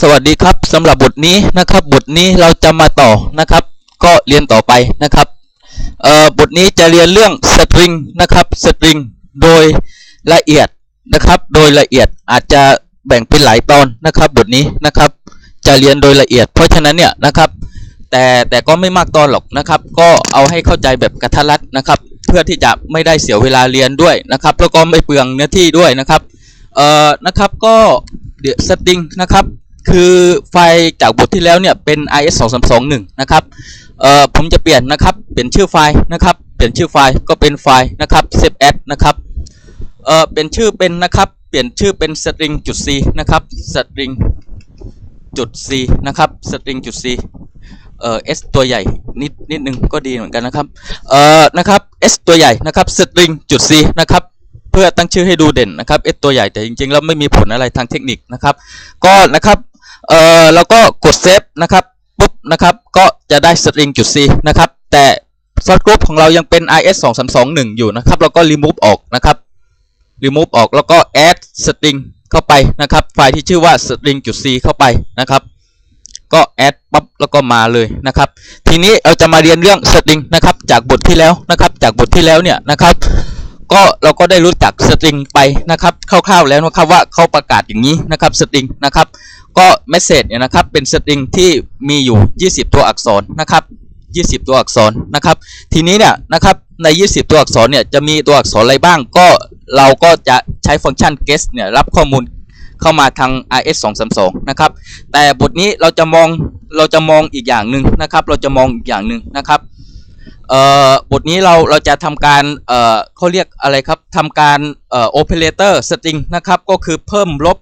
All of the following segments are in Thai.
สวัสดีครับสำหรับบทนี้นะครับ บทนี้เราจะมาต่อนะครับ ก็เรียนต่อไปนะครับเอ่อบทนี้จะเรียนเรื่องสตริงนะครับสตริงโดยละเอียดนะครับ โดยละเอียดอาจจะแบ่งเป็นหลายตอนนะครับ บทนี้นะครับ จะเรียนโดยละเอียด เพราะฉะนั้นเนี่ยนะครับ แต่แต่ก็ไม่มากตอนหรอกนะครับ ก็เอาให้เข้าใจแบบกระทัดรัดนะครับ เพื่อที่จะไม่ได้เสียเวลาเรียนด้วยนะครับ แล้วก็ไม่เปลืองเนื้อที่ด้วยนะครับเอ่อนะครับก็เดี๋ยวสตริงนะครับ คือไฟล์จากบทที่แล้วเนี่ยเป็น is 2 3 2 1นะครับเอ่อผมจะเปลี่ยนนะครับเปลี่ยนชื่อไฟล์นะครับเปลี่ยนชื่อไฟล์ก็เป็นไฟล์นะครับ save as นะครับเอ่อเป็นชื่อเป็นนะครับเปลี่ยนชื่อเป็น string จุด c นะครับ string จุด c นะครับ string จุด c เอ่อ s ตัวใหญ่นิดนิดนึงก็ดีเหมือนกันนะครับเอ่อนะครับ s ตัวใหญ่นะครับ string จุด c นะครับเพื่อตั้งชื่อให้ดูเด่นนะครับ s ตัวใหญ่แต่จริงๆแล้วไม่มีผลอะไรทางเทคนิคนะครับ ก็นะครับ เอ่อแล้วก็กดเซฟนะครับปุ๊บนะครับก็จะได้ string จุด c นะครับแต่ซอสกรุ๊ปของเรายังเป็น is 2 3 2 1อยู่นะครับแล้วก็ remove ออกนะครับ remove ออกแล้วก็ add string เข้าไปนะครับ ไฟล์ที่ชื่อว่า string จุด c เข้าไปนะครับ ก็ add ปั๊บแล้วก็มาเลยนะครับ ทีนี้เราจะมาเรียนเรื่อง string นะครับ จากบทที่แล้วนะครับ จากบทที่แล้วเนี่ยนะครับ ก็เราก็ได้รู้จัก string ไปนะครับคร่าวๆแล้วนะครับว่าเขาประกาศอย่างนี้นะครับ string นะครับ ก็ message เนี่ยนะครับเป็น string ที่มีอยู่ 20 ตัวอักษรนะครับ 20 ตัวอักษรนะครับ ทีนี้เนี่ยนะครับใน 20 ตัวอักษรเนี่ยจะมีตัวอักษรอะไรบ้างก็เราก็จะใช้ฟังก์ชัน guess เนี่ยรับข้อมูลเข้ามาทาง is 2 3 2นะครับ แต่บทนี้เราจะมองเราจะมองอีกอย่างหนึ่งนะครับ เราจะมองอีกอย่างหนึ่งนะครับเอ่อบทนี้เราเราจะทำการเอ่อเขาเรียกอะไรครับทำการเอ่อ operator string นะครับ ก็คือเพิ่มลบ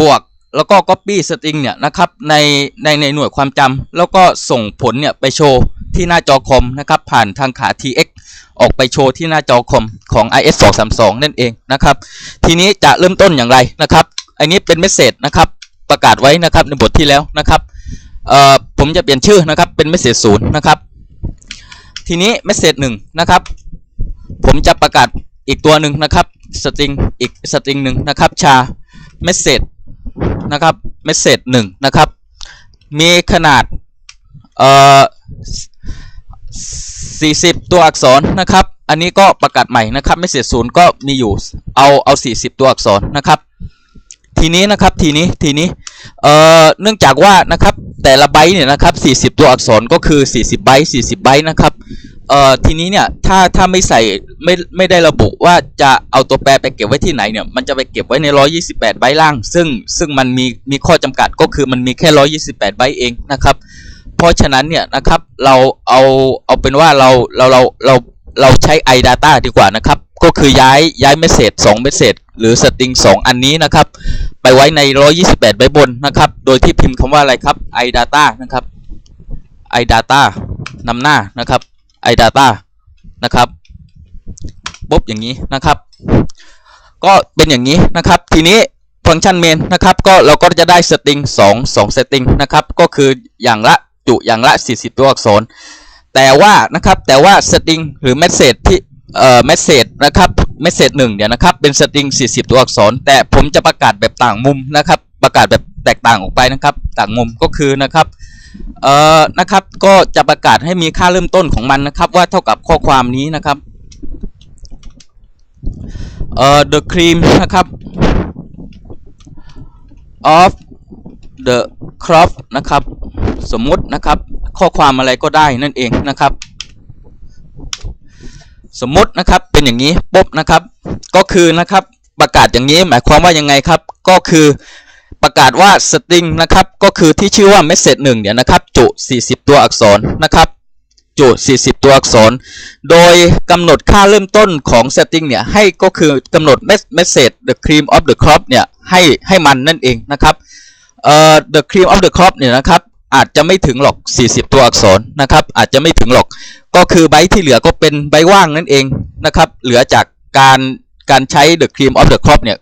บวก แล้วก็ copy string เนี่ยนะครับในในในหน่วยความจำแล้วก็ส่งผลเนี่ยไปโชว์ที่หน้าจอคอมนะครับผ่านทางขา tx ออกไปโชว์ที่หน้าจอคอมของ is 2 3 2นั่นเองนะครับ ทีนี้จะเริ่มต้นอย่างไรนะครับ อันนี้เป็นเมสเซจนะครับประกาศไว้นะครับในบทที่แล้วนะครับผมจะเปลี่ยนชื่อนะครับเป็นเมสเซจศูนย์นะครับ ทีนี้เมสเซจหนึ่งนะครับ ผมจะประกาศอีกตัวหนึ่งนะครับสตริงอีกสตริงหนึ่งนะครับชาเมสเซจ นะครับเมสเซจหนึ่งนะครับ มีขนาดเอ่อ40 ตัวอักษรนะครับ อันนี้ก็ประกาศใหม่นะครับเมสเซจศูนย์ก็มีอยู่เอาเอา 40 ตัวอักษรนะครับ ทีนี้นะครับทีนี้ทีนี้เอ่อเนื่องจากว่านะครับแต่ละไบต์เนี่ยนะครับ 40 ตัวอักษรก็คือ 40 ไบต์40 ไบต์นะครับ เอ่อทีนี้เนี่ยถ้าถ้าไม่ใส่ไม่ไม่ได้ระบุว่าจะเอาตัวแปรไปเก็บไว้ที่ไหนเนี่ยมันจะไปเก็บไว้ใน 128 ไบต์ล่าง ซึ่งซึ่งมันมีมีข้อจำกัดก็คือมันมีแค่ 128 ไบต์เองนะครับ เพราะฉะนั้นเนี่ยนะครับเราเอาเอาเป็นว่าเราเราเราเราเราใช้ iData ดีกว่านะครับ ก็คือย้ายย้ายเมสเซจ2เมสเซจหรือสตริง2อันนี้นะครับ ไปไว้ใน 128 ไบต์บนนะครับ โดยที่พิมพ์คำว่าอะไรครับ iData นะครับ iData นำหน้านะครับ iData นะครับปุ๊บอย่างนี้นะครับ ก็เป็นอย่างนี้นะครับ ทีนี้ฟังก์ชันเมนนะครับ ก็เราก็จะได้สตริง2 2สตริงนะครับ ก็คืออย่างละจุอย่างละ 40 ตัวอักษร แต่ว่านะครับแต่ว่าสตริงหรือเมสเซจที่เอ่อเมสเซจนะครับเมสเซจหนึ่งเนี่ยนะครับเป็นสตริง 40 ตัวอักษร แต่ผมจะประกาศแบบต่างมุมนะครับ ประกาศแบบแตกต่างออกไปนะครับ ต่างมุมก็คือนะครับ เอ่อนะครับก็จะประกาศให้มีค่าเริ่มต้นของมันนะครับ ว่าเท่ากับข้อความนี้นะครับเอ่อ the cream นะครับ of the crop นะครับ สมมตินะครับ ข้อความอะไรก็ได้นั่นเองนะครับ สมมตินะครับเป็นอย่างนี้ปุ๊บนะครับ ก็คือนะครับประกาศอย่างนี้หมายความว่ายังไงครับ ก็คือ ประกาศว่า string นะครับก็คือที่ชื่อว่า message 1เนี่ยนะครับจุ 40 ตัวอักษรนะครับจุ 40 ตัวอักษร โดยกำหนดค่าเริ่มต้นของ string เนี่ย ให้ก็คือกำหนด message the cream of the crop เนี่ย ให้ให้มันนั่นเองนะครับเอ่อ the cream of the crop เนี่ยนะครับ อาจจะไม่ถึงหรอก 40 ตัวอักษรนะครับ อาจจะไม่ถึงหรอก ก็คือไบต์ที่เหลือก็เป็นไบต์ว่างนั่นเองนะครับ เหลือจากการการใช้ the cream of the crop เนี่ย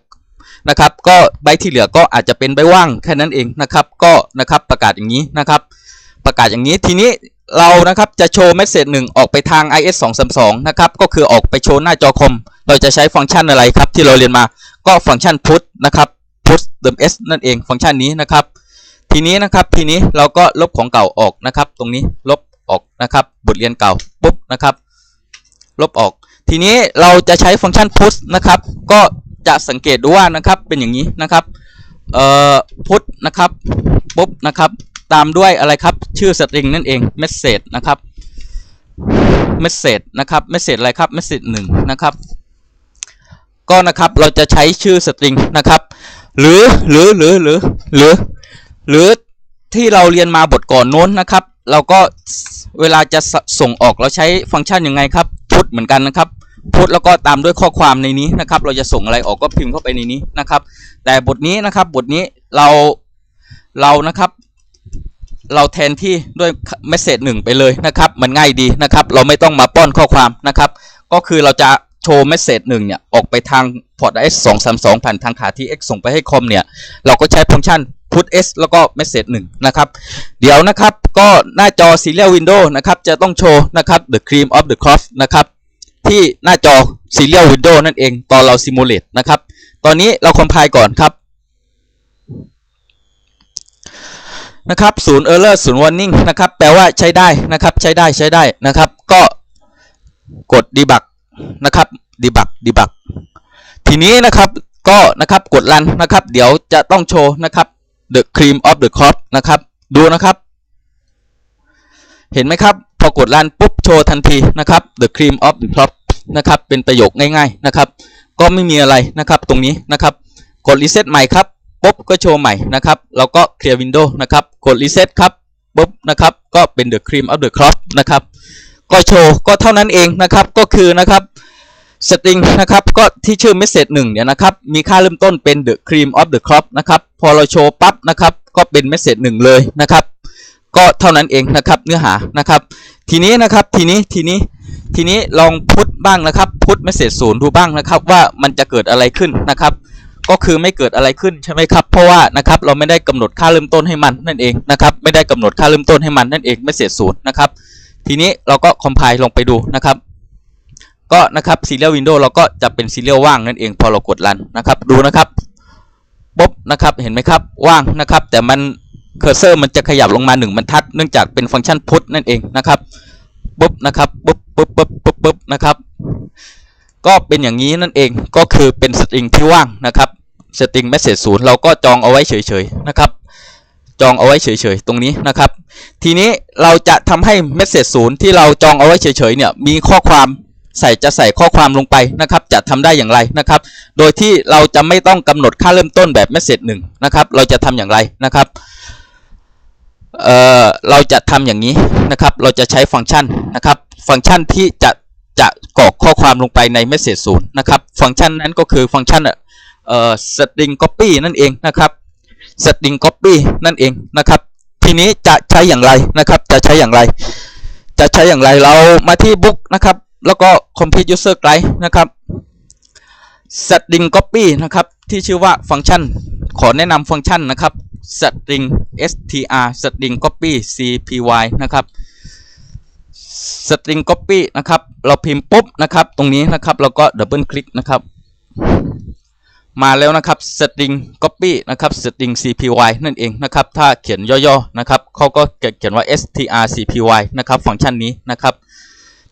นะครับก็ใบที่เหลือก็อาจจะเป็นใบว่างแค่นั้นเองนะครับก็นะครับประกาศอย่างนี้นะครับประกาศอย่างนี้ทีนี้เรานะครับจะโชว์เมสเซจหนึ่งออกไปทาง is 2 3 2นะครับก็คือออกไปโชว์หน้าจอคอมเราจะใช้ฟังก์ชันอะไรครับที่เราเรียนมาก็ฟังก์ชัน put นะครับ put the s นั่นเองฟังก์ชันนี้นะครับ ทีนี้นะครับทีนี้เราก็ลบของเก่าออกนะครับ ตรงนี้ลบออกนะครับบทเรียนเก่าปุ๊บนะครับ ลบออก ทีนี้เราจะใช้ฟังก์ชัน push นะครับ ก็ จะสังเกตดูว่านะครับเป็นอย่างนี้นะครับเอ่อ push นะครับปุ๊บนะครับตามด้วยอะไรครับชื่อสตริงนั่นเอง message นะครับ message นะครับ message อะไรครับ message หนึ่งนะครับก็นะครับเราจะใช้ชื่อสตริงนะครับหรือหรือหรือหรือหรือหรือที่เราเรียนมาบทก่อนโน้นนะครับ เราก็เวลาจะสส่งออกเราใช้ฟังก์ชันยังไงครับพุทเหมือนกันนะครับ พุทแล้วก็ตามด้วยข้อความในนี้นะครับ เราจะส่งอะไรออกก็พิมพ์เข้าไปในนี้นะครับ แต่บทนี้นะครับบทนี้เราเรานะครับเราแทนที่ด้วยเมสเซจหนึ่งไปเลยนะครับ มันง่ายดีนะครับ เราไม่ต้องมาป้อนข้อความนะครับ ก็คือเราจะโชว์เมสเซจหนึ่งเนี่ย ออกไปทางพอร์ต S 2 3 2ผ่านทางขาที่ X ส่งไปให้คอมเนี่ย เราก็ใช้ฟังก์ชัน put s แล้วก็ message 1นะครับ เดี๋ยวนะครับก็หน้าจอ serial window นะครับ จะต้องโชว์นะครับ the cream of the crop นะครับ ที่หน้าจอ serial window นั่นเอง ตอนเรา simulate นะครับ ตอนนี้เรา compile ก่อนครับนะครับศูนย์ error ศูนย์ warning นะครับแปลว่าใช้ได้นะครับใช้ได้ใช้ได้นะครับ ก็กด debug นะครับ debug debug ทีนี้นะครับก็นะครับกดรันนะครับ เดี๋ยวจะต้องโชว์นะครับ the cream of the crop นะครับ ดูนะครับ เห็นไหมครับ พอกดรันปุ๊บโชว์ทันทีนะครับ the cream of the crop นะครับเป็นประโยคง่ายๆนะครับ ก็ไม่มีอะไรนะครับตรงนี้นะครับ กด reset ใหม่ครับปุ๊บก็โชว์ใหม่นะครับเราก็ clear window นะครับกด reset ครับปุ๊บนะครับก็เป็น the cream of the crop นะครับก็โชว์ก็เท่านั้นเองนะครับก็คือนะครับสตริงนะครับก็ที่ชื่อ message 1เนี่ยนะครับมีค่าเริ่มต้นเป็น the cream of the crop นะครับพอเราโชว์ปั๊บนะครับก็เป็น message 1เลยนะครับ ก็เท่านั้นเองนะครับเนื้อหานะครับ ทีนี้นะครับทีนี้ทีนี้ทีนี้ลองพุทบ้างนะครับ พุท message ศูนย์ดูบ้างนะครับว่ามันจะเกิดอะไรขึ้นนะครับ ก็คือไม่เกิดอะไรขึ้นใช่ไหมครับเพราะว่านะครับเราไม่ได้กำหนดค่าเริ่มต้นให้มันนั่นเองนะครับ ไม่ได้กำหนดค่าเริ่มต้นให้มันนั่นเอง message ศูนย์นะครับ ทีนี้เราก็ compile ลงไปดูนะครับ ก็นะครับ serial window เราก็จะเป็น serial ว่างนั่นเอง พอเรากดรันนะครับ ดูนะครับปุ๊บนะครับเห็นไหมครับว่างนะครับ แต่มัน เคอร์เซอร์มันจะขยับลงมาหนึ่งบรรทัดเนื่องจากเป็นฟังก์ชัน put นั่นเองนะครับปุ๊บนะครับปุ๊บปุ๊บปุ๊บปุ๊บปุ๊บนะครับ ก็เป็นอย่างนี้นั่นเองก็คือเป็นสตริงที่ว่างนะครับสตริง message ศูนย์เราก็จองเอาไว้เฉยๆนะครับจองเอาไว้เฉยๆตรงนี้นะครับ ทีนี้เราจะทำให้ message ศูนย์ที่เราจองเอาไว้เฉยๆเนี่ยมีข้อความใส่จะใส่ข้อความลงไปนะครับ จะทำได้อย่างไรนะครับ โดยที่เราจะไม่ต้องกำหนดค่าเริ่มต้นแบบ message หนึ่งนะครับ เราจะทำอย่างไรนะครับ เอ่อเราจะทำอย่างนี้นะครับ เราจะใช้ฟังก์ชันนะครับ ฟังก์ชันที่จะจะกรอกข้อความลงไปใน message ศูนย์นะครับ ฟังก์ชันนั้นก็คือฟังก์ชันเอ่อ string copy นั่นเองนะครับ string copy นั่นเองนะครับ ทีนี้จะใช้อย่างไรนะครับ จะใช้อย่างไร จะใช้อย่างไรเรามาที่บุ๊กนะครับ แล้วก็ complete user guide นะครับ string copy นะครับ ที่ชื่อว่าฟังก์ชัน ขอแนะนำฟังก์ชันนะครับ string str string copy cpy นะครับ string copy นะครับ เราพิมพ์ปุ๊บนะครับ ตรงนี้นะครับเราก็ดับเบิลคลิกนะครับ มาแล้วนะครับ string copy นะครับ string cpy นั่นเองนะครับ ถ้าเขียนย่อๆนะครับเขาก็เขียนว่า str cpy นะครับ ฟังก์ชันนี้นะครับ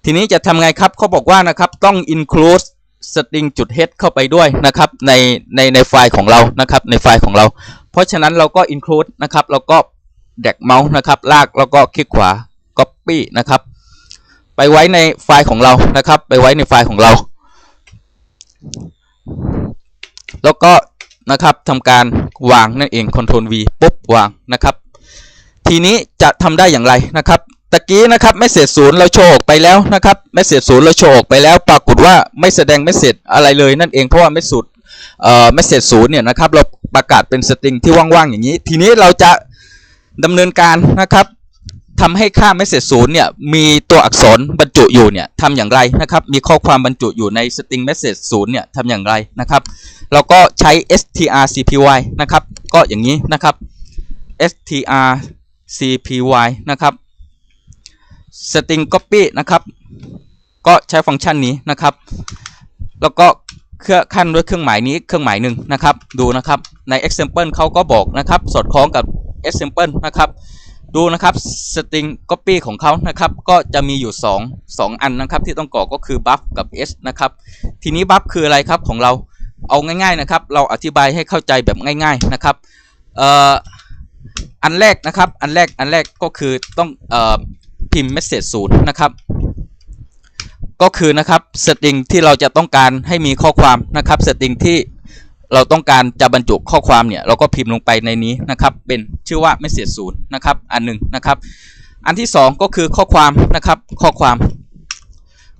ทีนี้จะทำไงครับเขาบอกว่านะครับต้อง include string จุด head เข้าไปด้วยนะครับในในในไฟล์ของเรานะครับในไฟล์ของเรา เพราะฉะนั้นเราก็ include นะครับแล้วก็แดกเมาส์นะครับลากแล้วก็คลิกขวา copy นะครับ ไปไว้ในไฟล์ของเรานะครับ ไปไว้ในไฟล์ของเรา แล้วก็นะครับทำการวางนั่นเอง Ctrl V ปุ๊บวางนะครับ ทีนี้จะทำได้อย่างไรนะครับ ตะกี้นะครับไม่เสร็จศูนย์เราโชว์ออกไปแล้วนะครับไม่เสร็จศูนย์เราโชว์ออกไปแล้ว ปรากฏว่าไม่แสดงไม่เสร็จอะไรเลยนั่นเองเพราะว่าไม่สุดเอ่อไม่เสร็จศูนย์เนี่ยนะครับเราประกาศเป็นสตริงที่ว่างๆอย่างนี้ ทีนี้เราจะดำเนินการนะครับทำให้ค่าไม่เสร็จศูนย์เนี่ยมีตัวอักษรบรรจุอยู่เนี่ยทำอย่างไรนะครับมีข้อความบรรจุอยู่ในสตริง message ศูนย์เนี่ยทำอย่างไรนะครับเราก็ใช้ strcpy นะครับก็อย่างนี้นะครับ strcpy นะครับ string copy นะครับ ก็ใช้ฟังก์ชันนี้นะครับ แล้วก็เครื่องขั้นด้วยเครื่องหมายนี้เครื่องหมายหนึ่งนะครับ ดูนะครับใน example เขาก็บอกนะครับ สอดคล้องกับ example นะครับดูนะครับ string copy ของเขานะครับ ก็จะมีอยู่ 2 2 อันนะครับ ที่ต้องกรอก็คือ buff กับ s นะครับ ทีนี้ buff คืออะไรครับของเราเอาง่ายๆนะครับ เราอธิบายให้เข้าใจแบบง่าย ๆนะครับอ,อ,อันแรกนะครับ อันแรกอันแรกก็คือต้องเพิมพ์ message ศูนย์นะครับ ก็คือนะครับ string ที่เราจะต้องการให้มีข้อความนะครับ string ที่เราต้องการจะบรรจุข้อความเนี่ย เราก็พิมพ์ลงไปในนี้นะครับ เป็นชื่อว่า message ศูนย์นะครับ อันหนึ่งนะครับ อันที่สองก็คือข้อความนะครับ ข้อความ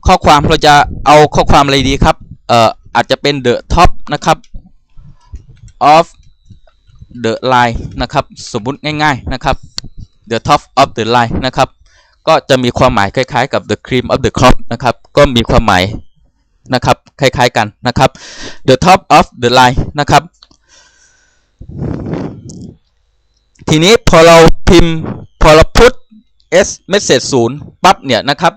ข้อความเราจะเอาข้อความอะไรดีครับ เอ่ออาจจะเป็น the top นะครับ of the line นะครับ สมมุติง่าย ๆ นะครับ the top of the line นะครับ ก็จะมีความหมายคล้ายๆ กับ the cream of the crop นะครับ ก็มีความหมายนะครับคล้ายๆกันนะครับ the top of the line นะครับ ทีนี้พอเราพิมพ์พอเราพุท s message 0ปั๊บเนี่ยนะครับ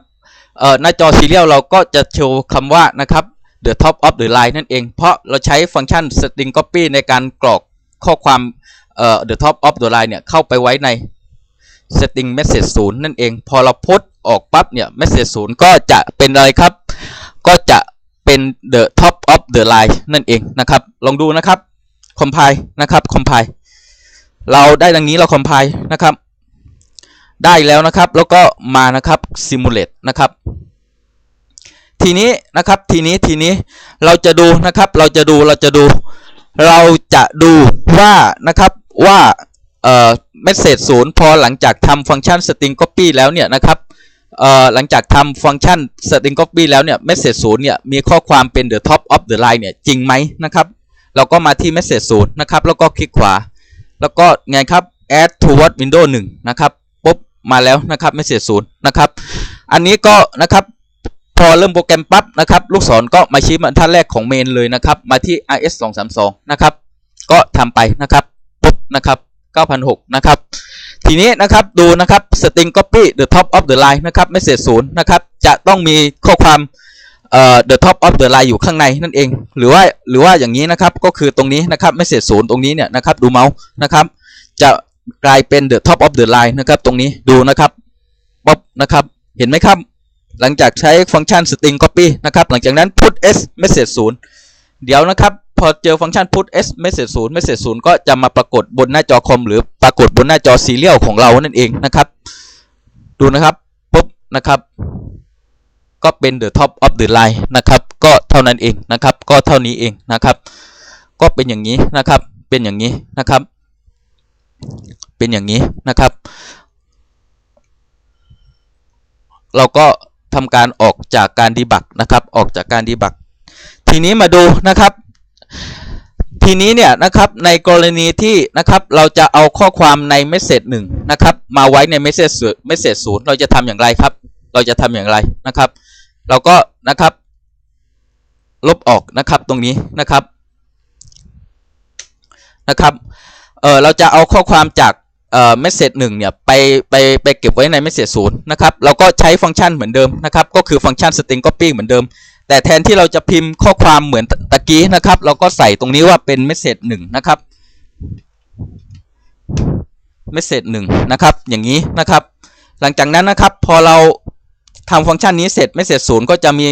เอ่อหน้าจอซีเรียลเราก็จะโชว์คำว่านะครับ the top of the line นั่นเอง เพราะเราใช้ฟังก์ชัน string copy ในการกรอกข้อความเอ่อ the top of the line เนี่ยเข้าไปไว้ใน string message 0นั่นเอง พอเราพุทออกปั๊บเนี่ย message 0ก็จะเป็นอะไรครับ ก็จะเป็น the top of the line นั่นเองนะครับ ลองดูนะครับ compile นะครับ compile เราได้ดังนี้เรา compile นะครับ ได้แล้วนะครับ แล้วก็มานะครับ simulate นะครับทีนี้นะครับทีนี้ทีนี้เราจะดูนะครับเราจะดูเราจะดู เราจะดูว่านะครับว่า เอ่อ message ศูนย์พอหลังจากทำฟังก์ชัน string copy แล้วเนี่ยนะครับเอ่อหลังจากทำฟังก์ชัน string copy แล้วเนี่ย message ศูนย์เนี่ยมีข้อความเป็น the top of the line เนี่ยจริงไหมนะครับ เราก็มาที่ message ศูนย์นะครับ แล้วก็คลิกขวา แล้วก็ไงครับ add toward window 1 นะครับปุ๊บมาแล้วนะครับ message ศูนย์นะครับ อันนี้ก็นะครับพอเริ่มโปรแกรมปั๊บนะครับลูกศรก็มาชี้บรรทัดแรกของเมนเลยนะครับ มาที่ rs 2 3 2นะครับ ก็ทำไปนะครับปุ๊บนะครับ 9,006นะครับ ทีนี้นะครับดูนะครับ string copy the top of the line นะครับ message ศูนะครับ จะต้องมีข้อความเอ่อ the top of the line อยู่ข้างในนั่นเอง หรือว่าหรือว่าอย่างนี้นะครับ ก็คือตรงนี้นะครับ message ศูนย์ตรงนี้เนี่ยนะครับ ดูเมาส์นะครับ จะกลายเป็น the top of the line นะครับ ตรงนี้ดูนะครับป๊บนะครับ เห็นไหมครับ หลังจากใช้ฟังก์ชัน string copy นะครับ หลังจากนั้น put s message 0 เดี๋ยวนะครับ พอเจอฟังก์ชัน put s message 0 message 0ก็จะมาปรากฏบนหน้าจอคอมหรือปรากฏบนหน้าจอ serial ของเรานั่นเองนะครับ ดูนะครับปุ๊บนะครับ ก็เป็น the top of the line นะครับ ก็เท่านั้นเองนะครับ ก็เท่านี้เองนะครับ ก็เป็นอย่างนี้นะครับ เป็นอย่างนี้นะครับ เป็นอย่างนี้นะครับ เราก็ทำการออกจากการดีบักนะครับ ออกจากการดีบัก ทีนี้มาดูนะครับ ทีนี้เนี่ยนะครับในกรณีที่นะครับเราจะเอาข้อความในเมสเซจหนึ่งนะครับมาไว้ในเมสเซจเมสเซจศูนย์เราจะทำอย่างไรครับ เราจะทำอย่างไรนะครับ เราก็นะครับลบออกนะครับตรงนี้นะครับนะครับเออเราจะเอาข้อความจากเอ่อเมสเซจหนึ่งเนี่ยไปไปไปเก็บไว้ในเมสเซจศูนย์นะครับเราก็ใช้ฟังก์ชันเหมือนเดิมนะครับ ก็คือฟังก์ชัน string copy เหมือนเดิม แต่แทนที่เราจะพิมพ์ข้อความเหมือนตะกี้นะครับ เราก็ใส่ตรงนี้ว่าเป็นเมสเซจหนึ่งนะครับเมสเซจหนึ่งนะครับ อย่างนี้นะครับ หลังจากนั้นนะครับ พอเราทำฟังก์ชันนี้เสร็จเมสเซจศูนย์ก็จะมี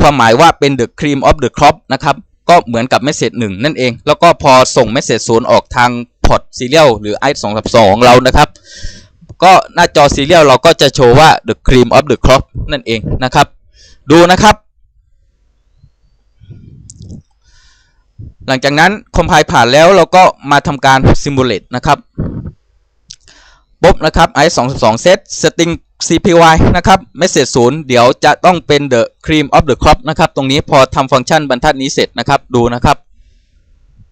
ความหมายว่าเป็น the cream of the crop นะครับก็เหมือนกับเมสเซจหนึ่งนั่นเอง แล้วก็พอส่งเมสเซจศูนย์ออกทางพอร์ตซีเรียลหรือ i 2 3 2ของเรานะครับ ก็หน้าจอซีเรียลเราก็จะโชว์ว่า the cream of the crop นั่นเองนะครับ ดูนะครับ หลังจากนั้นคอมไพล์ผ่านแล้วเราก็มาทำการ simulate นะครับปุ๊บนะครับ i 2 2 set string cpy นะครับ message 0 เดี๋ยวจะต้องเป็น the cream of the crop นะครับ ตรงนี้พอทำฟังก์ชันบรรทัดนี้เสร็จนะครับ ดูนะครับ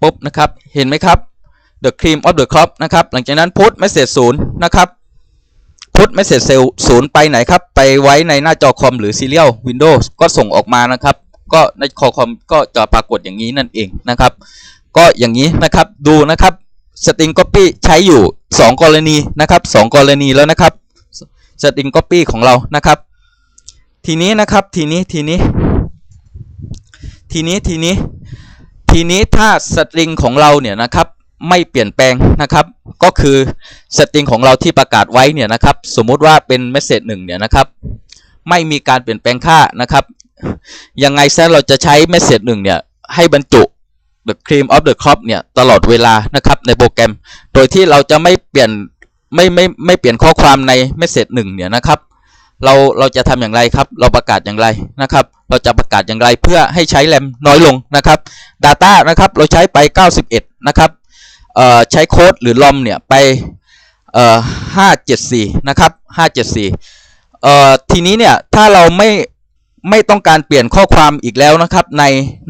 ปุ๊บนะครับ เห็นไหมครับ the cream of the crop นะครับ หลังจากนั้น put message 0นะครับ put message 0ไปไหนครับ ไปไว้ในหน้าจอคอมหรือ serial windows ก็ส่งออกมานะครับ ก็ในคอคอมก็จะปรากฏอย่างนี้นั่นเองนะครับ ก็อย่างนี้นะครับดูนะครับ string copy ใช้อยู่ 2 กรณีนะครับ2กรณีแล้วนะครับ string copy ของเรานะครับ ทีนี้นะครับทีนี้ทีนี้ ทีนี้ทีนี้ ทีนี้ถ้า string ของเราเนี่ยนะครับไม่เปลี่ยนแปลงนะครับ ก็คือสตริงของเราที่ประกาศไว้เนี่ยนะครับ สมมุติว่าเป็นเมสเซจหนึ่งเนี่ยนะครับ ไม่มีการเปลี่ยนแปลงค่านะครับ ยังไงซะเราจะใช้เมสเซจหนึ่งเนี่ย ให้บรรจุ the cream of the crop เนี่ย ตลอดเวลานะครับในโปรแกรม โดยที่เราจะไม่เปลี่ยนไม่ไม่ไม่เปลี่ยนข้อความในเมสเซจหนึ่งเนี่ยนะครับ เราเราจะทำอย่างไรครับ เราประกาศอย่างไรนะครับ เราจะประกาศอย่างไรเพื่อให้ใช้แรมน้อยลงนะครับ Data นะครับเราใช้ไป 91 นะครับเอ่อใช้โค้ดหรือลอมเนี่ยไปเอ่อ574 นะครับ 574เอ่อทีนี้เนี่ยถ้าเราไม่ ไม่ต้องการเปลี่ยนข้อความอีกแล้วนะครับ ใน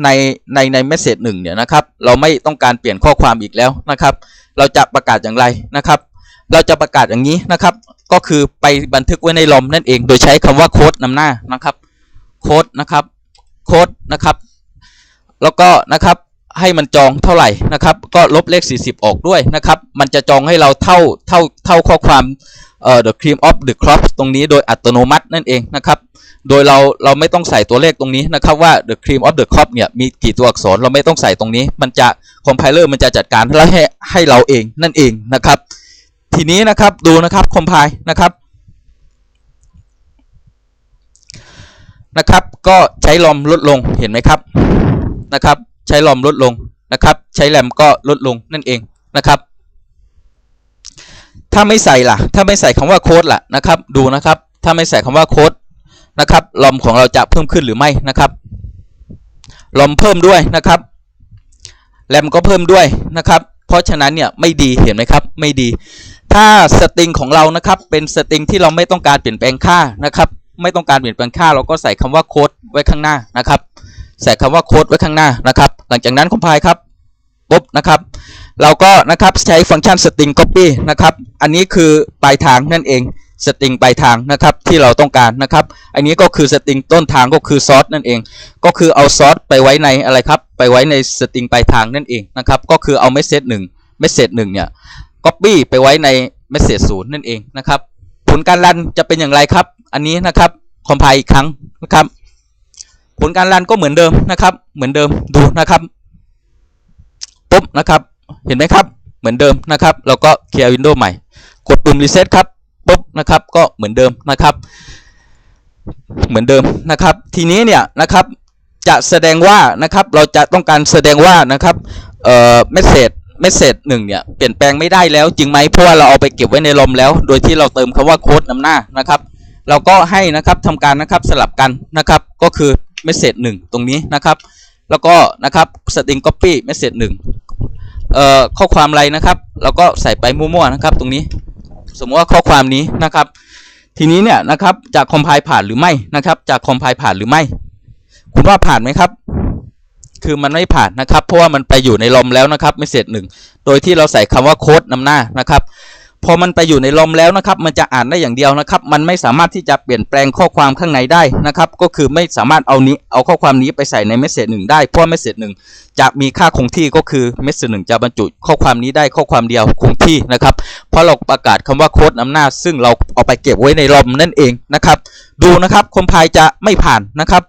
ในในในเมสเซจหนึ่งเนี่ยนะครับ เราไม่ต้องการเปลี่ยนข้อความอีกแล้วนะครับ เราจะประกาศอย่างไรนะครับ เราจะประกาศอย่างนี้นะครับ ก็คือไปบันทึกไว้ในลอมนั่นเอง โดยใช้คำว่าโค้ดนำหน้านะครับ โค้ดนะครับโค้ดนะครับ แล้วก็นะครับให้มันจองเท่าไหร่นะครับ ก็ลบเลข 40 ออกด้วยนะครับ มันจะจองให้เราเท่าเท่าเท่าข้อความเอ่อ the cream of the crop ตรงนี้โดยอัตโนมัตินั่นเองนะครับ โดยเราเราไม่ต้องใส่ตัวเลขตรงนี้นะครับว่า the cream of the crop เนี่ยมีกี่ตัวอักษรเราไม่ต้องใส่ตรงนี้ มันจะ compiler มันจะจัดการให้ให้ให้เราเองนั่นเองนะครับ ทีนี้นะครับดูนะครับ compile นะครับนะครับก็ใช้ลอมลดลงเห็นไหมครับนะครับ ใช้ลอมลดลงนะครับ ใช้แรมก็ลดลงนั่นเองนะครับ ถ้าไม่ใส่ล่ะ ถ้าไม่ใส่คำว่าโค้ดล่ะนะครับ ดูนะครับ ถ้าไม่ใส่คำว่าโค้ด นะครับลอมของเราจะเพิ่มขึ้นหรือไม่นะครับลอมเพิ่มด้วยนะครับแรมก็เพิ่มด้วยนะครับ เพราะฉะนั้นเนี่ยไม่ดีเห็นไหมครับไม่ดี ถ้าสตริงของเรานะครับเป็นสตริงที่เราไม่ต้องการเปลี่ยนแปลงค่านะครับ ไม่ต้องการเปลี่ยนแปลงค่า เราก็ใส่คำว่าโค้ดไว้ข้างหน้านะครับ ใส่คำว่าโค้ดไว้ข้างหน้านะครับ หลังจากนั้นคอมไพล์ครับปุ๊บนะครับ เราก็นะครับใช้ฟังก์ชัน string copy นะครับ อันนี้คือปลายทางนั่นเอง string ปลายทางนะครับที่เราต้องการนะครับ อันนี้ก็คือ string ต้นทางก็คือ source นั่นเอง ก็คือเอา source ไปไว้ในอะไรครับ ไปไว้ใน string ปลายทางนั่นเองนะครับ ก็คือเอา message หนึ่ง message หนึ่งเนี่ย copy ไปไว้ใน message ศูนย์นั่นเองนะครับ ผลการรันจะเป็นอย่างไรครับ อันนี้นะครับ compile อีกครั้งนะครับ ผลการรันก็เหมือนเดิมนะครับ เหมือนเดิมดูนะครับปุ๊บนะครับ เห็นไหมครับ เหมือนเดิมนะครับ เราก็เคลียร์วินโดว์ใหม่ กดปุ่มรีเซ็ตครับ ปุ๊บนะครับ ก็เหมือนเดิมนะครับ เหมือนเดิมนะครับ ทีนี้เนี่ยนะครับจะแสดงว่านะครับเราจะต้องการแสดงว่านะครับเอ่อเมสเซจเมสเซจหนึ่งเนี่ยเปลี่ยนแปลงไม่ได้แล้วจริงไหมเพราะว่าเราเอาไปเก็บไว้ในลอมแล้ว โดยที่เราเติมคำว่าโค้ดนำหน้านะครับ เราก็ให้นะครับทำการนะครับสลับกันนะครับ ก็คือเมสเซจหนึ่งตรงนี้นะครับ แล้วก็นะครับสติงก๊อปปี้เมสเซจหนึ่งเอ่อข้อความอะไรนะครับ เราก็ใส่ไปมั่วๆนะครับ ตรงนี้ สมมติว่าข้อความนี้นะครับ ทีนี้เนี่ยนะครับจากคอมไพล์ผ่านหรือไม่นะครับ จากคอมไพล์ผ่านหรือไม่ คุณว่าผ่านไหมครับ คือมันไม่ผ่านนะครับ เพราะว่ามันไปอยู่ในลอมแล้วนะครับไม่เสร็จหนึ่งโดยที่เราใส่คำว่าโค้ดนำหน้านะครับ พอมันไปอยู่ในลมแล้วนะครับ มันจะอ่านได้อย่างเดียวนะครับ มันไม่สามารถที่จะเปลี่ยนแปลงข้อความข้างในได้นะครับ ก็คือไม่สามารถเอานี้เอาข้อความนี้ไปใส่ในเมสเซจหนึ่งได้ เพราะเมสเซจหนึ่งจะมีค่าคงที่ก็คือเมสเซจหนึ่งจะบรรจุข้อความนี้ได้ข้อความเดียวคงที่นะครับ เพราะเราประกาศคำว่าโค้ดนำน้าซึ่งเราเอาไปเก็บไว้ในลมนั่นเองนะครับ ดูนะครับคอมไพล์จะไม่ผ่านนะครับ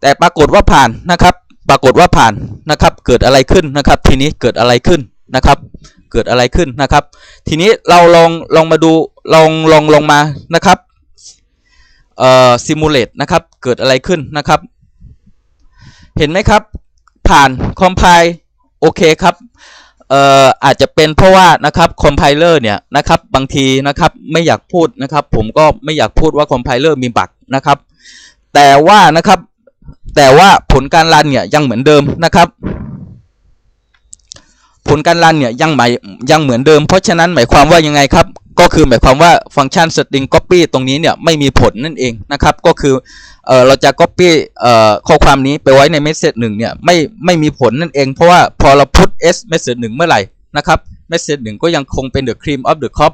แต่ปรากฏว่าผ่านนะครับ ปรากฏว่าผ่านนะครับ เกิดอะไรขึ้นนะครับ ทีนี้เกิดอะไรขึ้นนะครับ เกิดอะไรขึ้นนะครับ ทีนี้เราลองลองมาดูลองลองลงมานะครับเอ่อซิมูเลตนะครับเกิดอะไรขึ้นนะครับ เห็นไหมครับ ผ่านคอมไพล์โอเคครับเอ่ออาจจะเป็นเพราะว่านะครับคอมไพเลอร์เนี่ยนะครับบางทีนะครับไม่อยากพูดนะครับ ผมก็ไม่อยากพูดว่าคอมไพเลอร์มีบั๊กนะครับ แต่ว่านะครับแต่ว่าผลการรันเนี่ยยังเหมือนเดิมนะครับ ผลการรันเนี่ยยังหมายยังเหมือนเดิม เพราะฉะนั้นหมายความว่ายังไงครับ ก็คือหมายความว่าฟังก์ชัน string copy ตรงนี้เนี่ยไม่มีผลนั่นเองนะครับ ก็คือเออเราจะ copy เอ่อข้อความนี้ไปไว้ใน message หนึ่งเนี่ยไม่ไม่มีผลนั่นเอง เพราะว่าพอเรา put s message หนึ่งเมื่อไหร่นะครับ message หนึ่งก็ยังคงเป็น the cream of the crop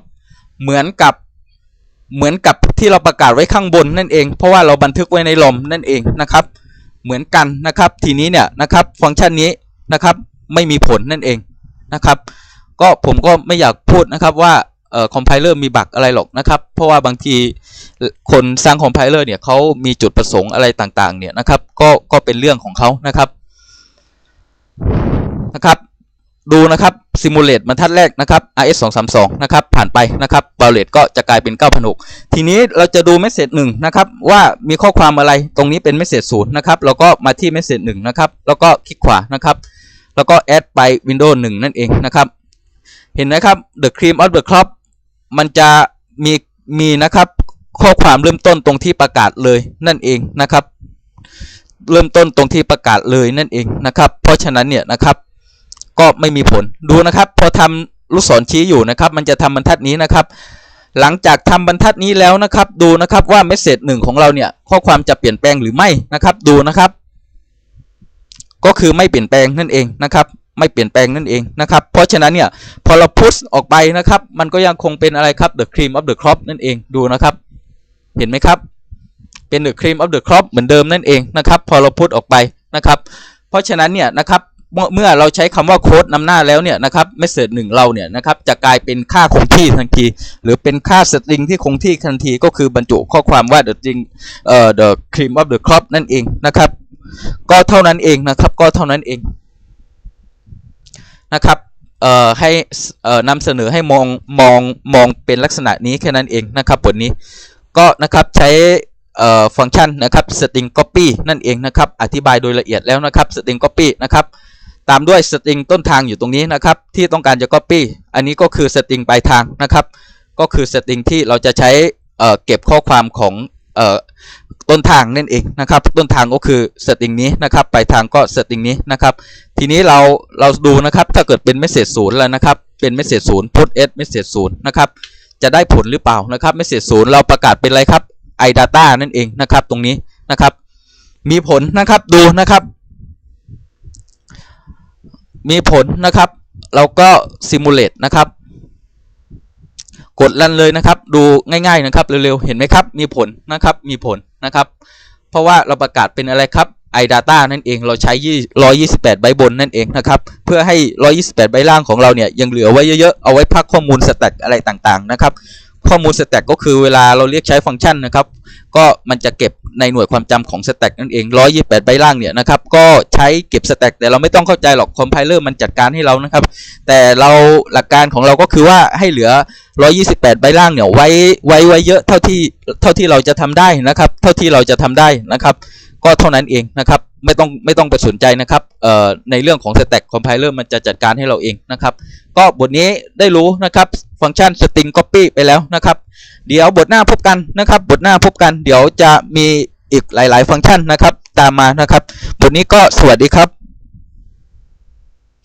เหมือนกับเหมือนกับที่เราประกาศไว้ข้างบนนั่นเอง เพราะว่าเราบันทึกไว้ในลมนั่นเองนะครับเหมือนกันนะครับทีนี้เนี่ยนะครับฟังก์ชันนี้นะครับไม่มีผลนั่นเอง นะครับ ก็ผมก็ไม่อยากพูดนะครับว่าเอ่อคอมไพเลอร์มีบั๊กอะไรหรอกนะครับ เพราะว่าบางทีคนสร้างคอมไพเลอร์เนี่ยเขามีจุดประสงค์อะไรต่างๆ เนี่ยนะครับ ก็ก็เป็นเรื่องของเขานะครับนะครับ ดูนะครับ simulate บรรทัดแรกนะครับ RS 2 3 2นะครับ ผ่านไปนะครับ ballet ก็จะกลายเป็น9,006ทีนี้เราจะดู message 1นะครับ ว่ามีข้อความอะไรตรงนี้เป็น message 0นะครับ แล้วก็มาที่ message 1นะครับ แล้วก็คลิกขวานะครับ แล้วก็ add ไป Windows 1 นั่นเองนะครับ เห็นไหมครับ the cream of the crop มันจะมีมีนะครับข้อความเริ่มต้นตรงที่ประกาศเลยนั่นเองนะครับ เริ่มต้นตรงที่ประกาศเลยนั่นเองนะครับ เพราะฉะนั้นเนี่ยนะครับก็ไม่มีผลดูนะครับ พอทำลูกศรชี้อยู่นะครับ มันจะทำบรรทัดนี้นะครับ หลังจากทำบรรทัดนี้แล้วนะครับ ดูนะครับว่าเมสเซจหนึ่งของเราเนี่ยข้อความจะเปลี่ยนแปลงหรือไม่นะครับ ดูนะครับ ก็คือไม่เปลี่ยนแปลงนั่นเองนะครับไม่เปลี่ยนแปลงนั่นเองนะครับ เพราะฉะนั้นเนี่ยพอเราพุชออกไปนะครับ มันก็ยังคงเป็นอะไรครับ the cream of the crop นั่นเองดูนะครับ เห็นไหมครับ เป็น the cream of the crop เหมือนเดิมนั่นเองนะครับ พอเราพุชออกไปนะครับ เพราะฉะนั้นเนี่ยนะครับเมื่อเราใช้คำว่าโค้ดนำหน้าแล้วเนี่ยนะครับเมสเซจหนึ่งเราเนี่ยนะครับจะกลายเป็นค่าคงที่ทันที หรือเป็นค่าสตริงที่คงที่ทันที ก็คือบรรจุข้อความว่า the string เอ่อ the cream of the crop นั่นเองนะครับ ก็เท่านั้นเองนะครับ ก็เท่านั้นเองนะครับให้นำเสนอให้มองมองมองเป็นลักษณะนี้แค่นั้นเองนะครับบทนี้ก็นะครับใช้ฟังก์ชันนะครับ string copy นั่นเองนะครับ อธิบายโดยละเอียดแล้วนะครับ string copy นะครับตามด้วย string ต้นทางอยู่ตรงนี้นะครับ ที่ต้องการจะ copy อันนี้ก็คือ string ปลายทางนะครับ ก็คือ string ที่เราจะใช้เก็บข้อความของ ต้นทางนั่นเองนะครับ ต้นทางก็คือ string นี้นะครับปลายทางก็ string นี้นะครับ ทีนี้เราเราดูนะครับถ้าเกิดเป็น message ศูนย์แล้วนะครับเป็น message ศูนย์ put s message ศูนย์นะครับจะได้ผลหรือเปล่านะครับ message ศูนย์เราประกาศเป็นอะไรครับ iData นั่นเองนะครับ ตรงนี้นะครับ มีผลนะครับดูนะครับ มีผลนะครับ เราก็ simulate นะครับ กดรันเลยนะครับ ดูง่ายๆนะครับเร็วๆเห็นไหมครับ มีผลนะครับมีผลนะครับ เพราะว่าเราประกาศเป็นอะไรครับ iData นั่นเองเราใช้ยี่128 ใบบนนั่นเองนะครับ เพื่อให้ 128 ใบล่างของเราเนี่ยยังเหลือไว้เยอะๆ เอาไว้พักข้อมูลสแต็กอะไรต่างๆนะครับ ข้อมูลสแต็กก็คือเวลาเราเรียกใช้ฟังก์ชันนะครับ ก็มันจะเก็บในหน่วยความจำของสแต็กนั่นเอง 128 ใบล่างเนี่ยนะครับ ก็ใช้เก็บสแต็กแต่เราไม่ต้องเข้าใจหรอกคอมไพเลอร์มันจัดการให้เรานะครับ แต่เราหลักการของเราก็คือว่าให้เหลือ 128 ใบล่างเนี่ยไว้ไว้ไว้เยอะเท่าที่เท่าที่เราจะทำได้นะครับ เท่าที่เราจะทำได้นะครับ ก็เท่านั้นเองนะครับ ไม่ต้องไม่ต้องไปสนใจนะครับเอ่อในเรื่องของ stack compiler มันจะจัดการให้เราเองนะครับ ก็บทนี้ได้รู้นะครับฟังก์ชัน string copy ไปแล้วนะครับ เดี๋ยวบทหน้าพบกันนะครับ บทหน้าพบกัน เดี๋ยวจะมีอีกหลาย ๆ ฟังก์ชันนะครับ ตามมานะครับ บทนี้ก็สวัสดีครับ